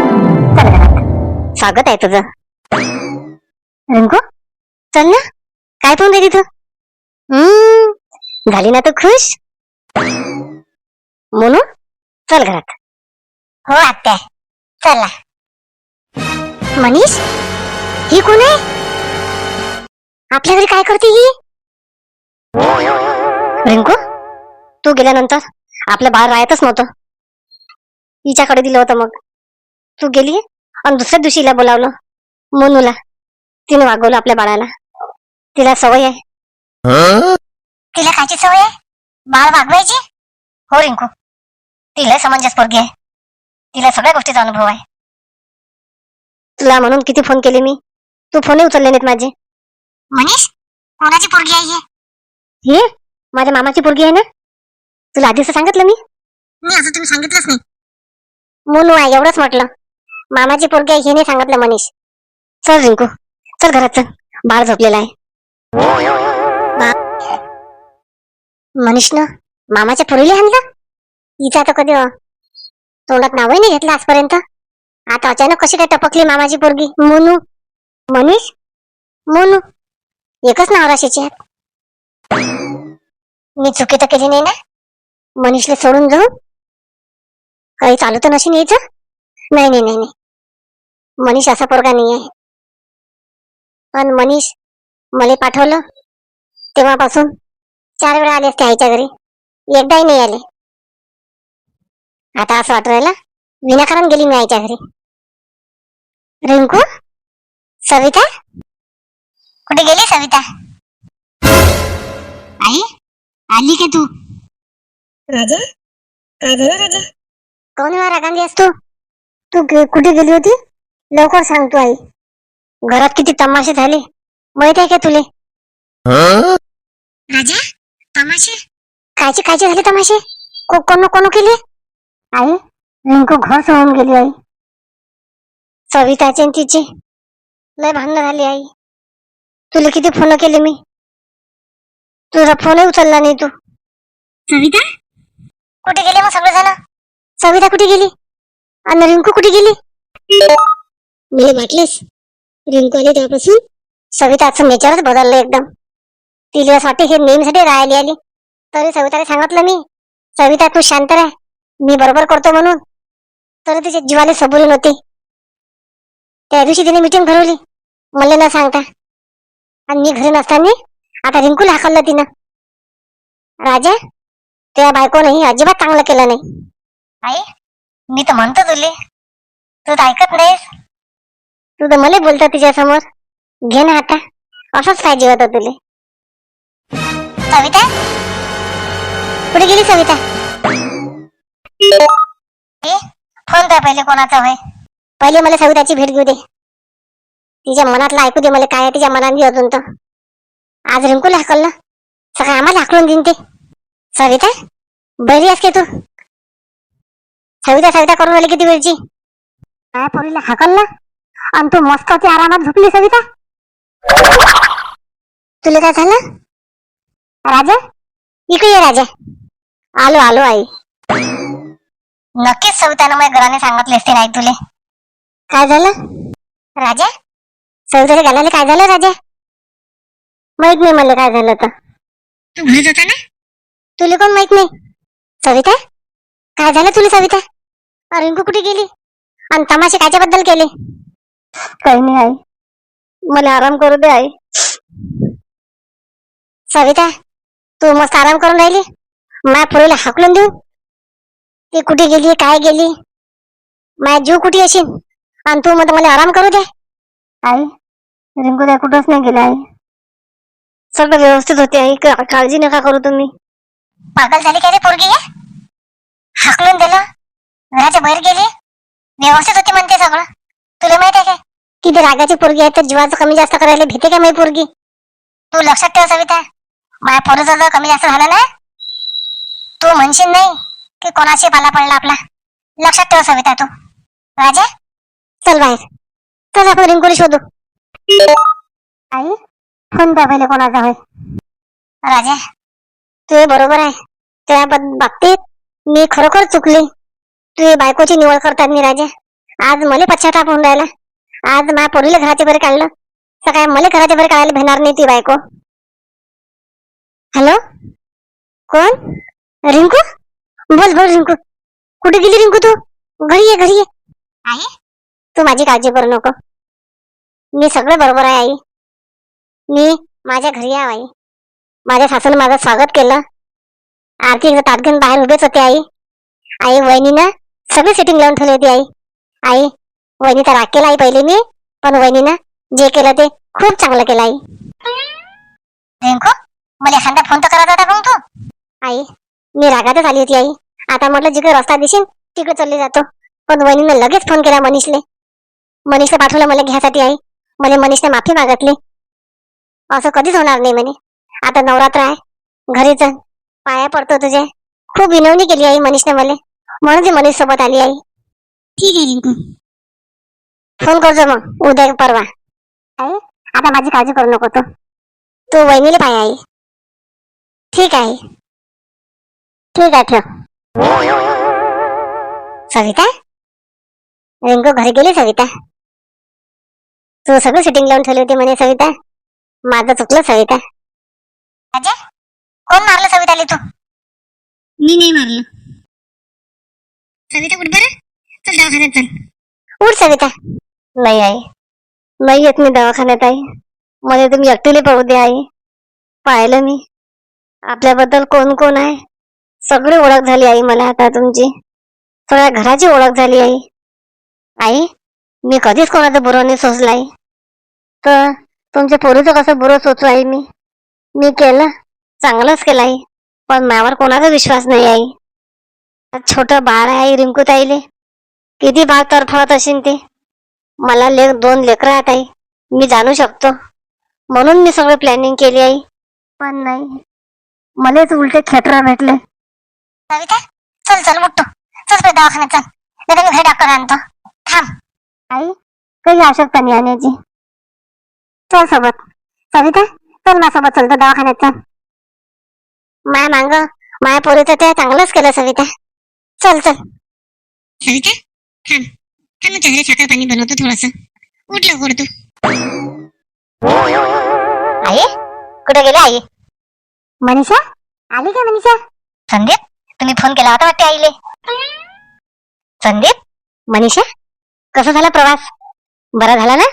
चल घरात स्वागत आहे तुझं. रिंकू चल ना. काय करून दे तिथं? हम्म झाली ना तू खुश? म्हणून चल घरात. हो आत्या. चला. मनीष ही कोण आहे? आपल्या घरी काय करते ही? रिंकू तू गेल्यानंतर आपलं बाळ राहतच नव्हतं. हिच्याकडे दिलं होतं मग. तू गेली? आणि दुसऱ्या दिवशीला बोलावलं. मोनूला. तिने वागवलं आपल्या बाळाला. तिला सवय आहे. तिला कायची सवय आहे? बाळ वागवायची? हो रिंकू. तिला समंजस पोरगी आहे. तिला सगळ्या गोष्टीचा अनुभव आहे. तुला म्हणून किती फोन केले मी? तू फोनही उचलले नाहीत माझे. मनीष कोणाची पोरगी आहे ही? हे? माझ्या मामाची पोरगी आहे ना? तुला आधीच सांगितलं मी? मी असं तुम्ही सांगितलंच नाही. मोनू आहे एवढंच म्हटलं. मामाची पोरगी आहे हे नाही सांगितलं मनीष. चल रिंकू चल घरात चल. बाळ झोपलेला आहे. मनीषनं मामाच्या पोरीला आणलं हिचा तर कधी तोंडात नावही नाही घेतलं आजपर्यंत. आता अचानक कशी काय टपकली मामाची पोरगी? मोनू? मनीष? मोनू? एकच नाव राशीची मी चुकी तर केली नाही ना? मनीषला सोडून जाऊ? काही चालू तर नशीन यायचं नाही नाही नाही नाही. मनीष असा पोरगा नाही आहे पण मनीष मला पाठवलं तेव्हापासून चार वेळा आले असते आईच्या घरी. एकदाही नाही आले. आता असं वाटू राहिलं विनाकारण गेली मी आईच्या घरी. रिंकू? सविता? कुठे गेली सविता? आई आली का तू? राजा? काय झालं राजा? कोण रागांधी असतो तू? कुठे गेली होती? लवकर सांग तू आई. घरात किती तमाशे झाले? माहीत आहे का तुले? राजा तमाशे? कायचे कायचे झाले तमाशे? को- कोण कोण केले? आई रिंकू घर सोडून गेली आई. सविताचे आणि तिचे. लय भांडणं झाली आई. तुला किती फोन केले मी? तुझा फोनही उचलला नाही तू. सविता? कुठे गेले मग सगळेजण? सविता कुठे गेली? आणि रिंकू कुठे गेली? मला वाटलेस रिंकू आली तेव्हापासून सविताचं नेचरच बदललं एकदम. तिला असं वाटते हे नेहमीसाठी राहिली आली. तरी सविताने सांगितलं मी सविता तू शांत राह मी बरोबर करतो म्हणून. तरी तिच्या जीवाला सबुरी नव्हती. त्या दिवशी तिने मिटिंग भरवली मला न सांगता. आणि मी घरी नसताना आता रिंकूला हाकललं तिनं. राजा त्या बायकोनंही अजिबात चांगलं केलं नाही. आई मी तर म्हणतो तुले. तू तर ऐकत नाहीस. तू तर मला बोलतो तिच्या समोर घे ना आता. असंच पाहिजे होत तुले. सविता? कुठे गेली सविता? ए, फोन द्या पहिले कोणाचा होय. पहिले मला सविताची भेट घेऊ दे. तिच्या मनातलं ऐकू दे मला काय आहे तिच्या मनात बी अजून तर. आज रिंकूला ना सकाळी आम्हाला हाकलून देईन ते. सविता? बरी आहेस की तू? सविता सविता करून राहिली किती वेळची? काय पोरीला ना आणि तू मस्त होती आरामात झोपली सविता? तुला काय झालं? राजा? इकडे ये राजा. आलो आलो आई. नक्कीच सवितानं माझ्या घराने सांगितले असते नाही तुले. काय झालं? राजा? सविताच्या गालाला काय झालं राजा? माहीत नाही मला काय झालं तर तू होता ना? तुला कोण माहीत नाही? सविता? काय झालं तुला सविता? अ, रिंकू कुठे गेली? आणि तमाशे कायच्या बद्दल केले? काही नाही आई. मला आराम करू दे आई. सविता तू मस्त आराम करून राहिली? माझ्या पोरीला हाकलून देऊ? ती कुठे गेली काय गेली? माझ्या जीव कुठे असेल आणि तू म्हणतो मला आराम करू दे. आई रिंकू त्या कुठंच नाही गेला आई. सगळं व्यवस्थित होते आई का- काळजी नका करू तुम्ही. पागल झाली का रे पोरगी हे? हाकलून दिलं. घराच्या बाहेर गेली? व्यवस्थित होती म्हणते सगळं. तुला माहीत आहे काय किती रागाची पोरगी आहे तर जीवाचं कमी जास्त करायला भीते का माझी पोरगी? तू लक्षात ठेव सविता. माझ्या पोरीचं जर कमी जास्त झालं ना तू म्हणशील नाही की कोणाशी पाला पडला आपला. लक्षात ठेव सविता तू. राजा? चल बाहेर. चल आपण रिंकुली शोधू. आई फोन द्या कोणाचा होय? राजा तू बरोबर आहे. त्या बाबतीत मी खरोखर चुकली. तू बायकोची निवड करतात मी राजा. आज मला पश्चाताप होऊन राहिला. आज माझ्या पोरीला घराच्या बाहेर काढलं. काय मला घराच्या बाहेर काढायला भेटणार नाही ती बायको. हॅलो? कोण? रिंकू? बोल बोल रिंकू. कुठे गेली रिंकू तू? घरी ये घरी ये. आहे? तू माझी काळजी करू नको. मी सगळं बरोबर आहे आई. मी माझ्या घरी आहे आई. माझ्या सासून माझं स्वागत केलं. आरती ताट घेऊन बाहेर उभेच होते आई. आई वहिनीनं सगळी सेटिंग लावून ठेवली होती आई. आई वहिनीचा राग केला आई पहिले मी पण वहिनीनं जे केलं ते खूप चांगलं केलं आई. रिंकू मला एखादा फोन तर करत होता का तू. आई मी रागातच आली होती आई. आता म्हटलं जिकडे रस्ता दिसेल तिकडे चालले जातो. पण वहिनीनं लगेच फोन केला मनीषले. मनीषला पाठवलं मला घ्यासाठी आई. मला मनीषने माफी मागितली. असं कधीच होणार नाही म्हणे. आता नवरात्र आहे. घरी चल पाया पडतो तुझे. खूप विनवणी केली आई मनीषने मला. म्हणून ती मनीष सोबत आली आई. ठीक आहे रिंकू फोन करतो मग. उद्या परवा. आई आता माझी काळजी करू नको तू. तू वहिनीला पाय आई. ठीक आहे. ठीक आहे ठेव. सविता? रिंकू घरी गेली सविता? तू सगळं सिटिंग लावून ठेवली होती म्हणे सविता. माझं चुकलं सविता. अजय कोण मारलं सविताली तू? मी नाही मारलं. सविता उठ बरं? चल दवाखान्यात चल. उठ सविता. नाही आई. नाही येत मी दवाखान्यात आई. मला तुम्ही एकटीले पाहू दे आई. पाहिलं मी. आपल्याबद्दल कोण कोण आहे? सगळी ओळख झाली आई मला आता तुमची. सगळ्या घराची ओळख झाली आई. आई मी कधीच कोणाचं बुरं नाही सोचलं आई. तर तुमच्या पोरीचं कसं बुरं सोचू आई मी? मी केलं. चांगलंच केलं आई. पण माझ्यावर कोणाचा विश्वास नाही आई. छोटं बाळ आहे रिंकू ताईले किती भाग तरफळत असेल ते. मला लेख दोन लेकरं आहेत आई. मी जाणू शकतो. म्हणून मी सगळं प्लॅनिंग केली आई. पण नाही. मलाच उलटे खेटर भेटले. सविता चल चल मोठो चल बे दवाखान्यात चल. नाही मी घरी डॉक्टर आणतो. थांब. आई काही आवश्यकता नाही आणण्याची चल सोबत. सविता चल माझ्यासोबत चलतो दवाखान्यात चल. माया मांग माया पोरीचं ते चांगलंच केलं सविता. चल चल. सविता? थांब थांब चेहरे साखर पाणी बनवतो थोडस. उठ लवकर तू. आई कुठे गेली आई? मनीषा आली का मनीषा? संदीप तुम्ही फोन केला होता वाटते आईले. संदीप? मनीषा कसा झाला प्रवास? बरा झाला ना?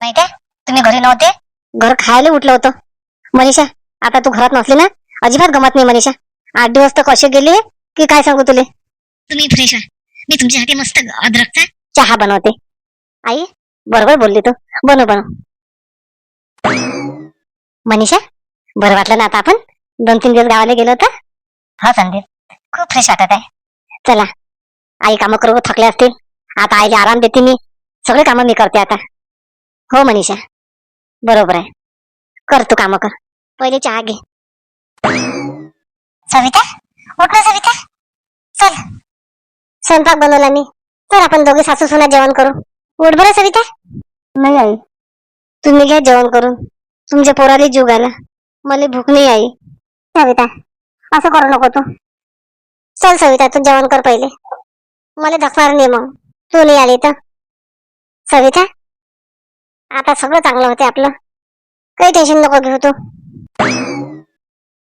माहिती तुम्ही घरी नव्हते? घर खायला उठलं होतं. मनीषा आता तू घरात नसली ना? अजिबात गमत नाही मनीषा. आठ दिवस तर कसे गेले? की काय सांगू तुले? तुम्ही फ्रेश व्हा मी तुमच्यासाठी मस्त अद्रकचा चहा बनवते. आई बरोबर बोलली तू. बनव बनव. मनीषा बरं वाटलं ना आता आपण? दोन तीन दिवस गावाला गेलो होतो? हा संदीप. खूप फ्रेश वाटत आहे. चला. आई कामं करू थकले असतील. आता आईला आराम देते मी. सगळे कामं मी करते आता. हो मनीषा. बरोबर आहे. कर तू कामं कर. पहिले चहा घे. सविता? उठ ना सविता. चल. स्वयंपाक बनवला मी. तर आपण दोघे सासू सुना जेवण करू. उठ बरं सविता? नाही आई. तुम्ही घ्या जेवण करून. तुमच्या पोराला जीव घाला. मला भूक नाही आई. सविता असं करू नको तू. चल सविता तू जेवण कर पहिले. मला धकणार नाही मग. तू नाही आली तर. सविता आता सगळं चांगलं होते आपलं. काही टेन्शन नको घेऊ तू.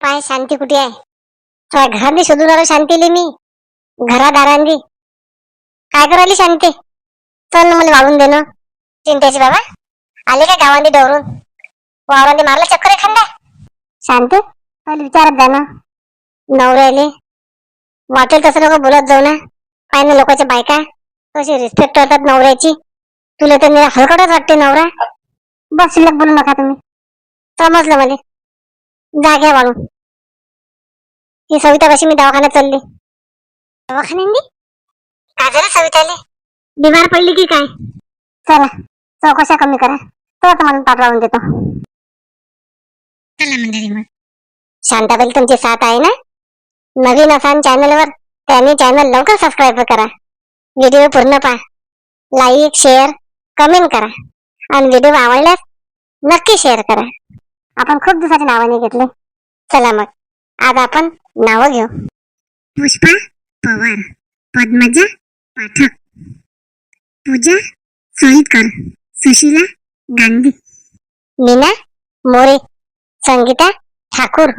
पाय शांती कुठे आहे? तुझ्या शोधून आलो शांतीले मी. घरादारांनी. काय करायली शांती? चल ना मला वाळून दे ना. चिंतेची बाबा. आले का गावांनी डवरून? वावरांनी मारला चक्कर एखादा? शांत पहिले विचारत जा ना. नवऱ्याले वाटेल तसं लोक बोलत जाऊ ना. पाय ना लोकांच्या बायका. कशी रिस्पेक्ट करतात नवऱ्याची. तुला तर निरा हलकटच वाटते नवरा. बस शिल्लक बोलू नका तुम्ही. समजलं मला. जा घ्या वाळून. ही सविता कशी मी दवाखान्यात चालली. दवाखान्यांनी काय झालं सविताले? बिमार पडली की काय? चला चौकशा कमी करा. तो तुम्हाला पाठवून देतो. चला मंडळी मग. शांताबाई तुमची साथ आहे ना? नवीन असाल चॅनलवर त्याने चॅनल लवकर सबस्क्राईब करा. व्हिडिओ पूर्ण पहा. लाईक शेअर कमेंट करा. आणि व्हिडिओ आवडल्यास नक्की शेअर करा. आपण खूप दिवसाच्या नावाने घेतले. चला मग. आज आपण नावं घेऊ. पुष्पा पवार पद्मजा पाठक पूजा सोईतकर सुशीला गांधी. मीना मोरे संगीता ठाकूर.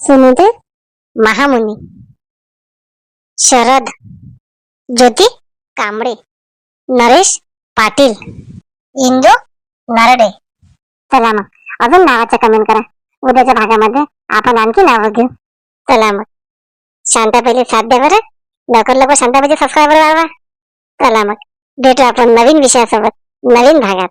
सुनीते महामुनी. शरद ज्योती कांबळे. नरेश पाटील. इंदू नरडे. चला मग. अजून नावाचं कमेंट करा. उद्याच्या भागामध्ये आपण आणखी नावं घेऊ. चला मग. शांता पहिले साथ द्या बरं. लवकर लवकर शांता पाहिजे सबस्क्रायबर वाढवा चला मग. भेटू आपण नवीन विषयासोबत नवीन भागात.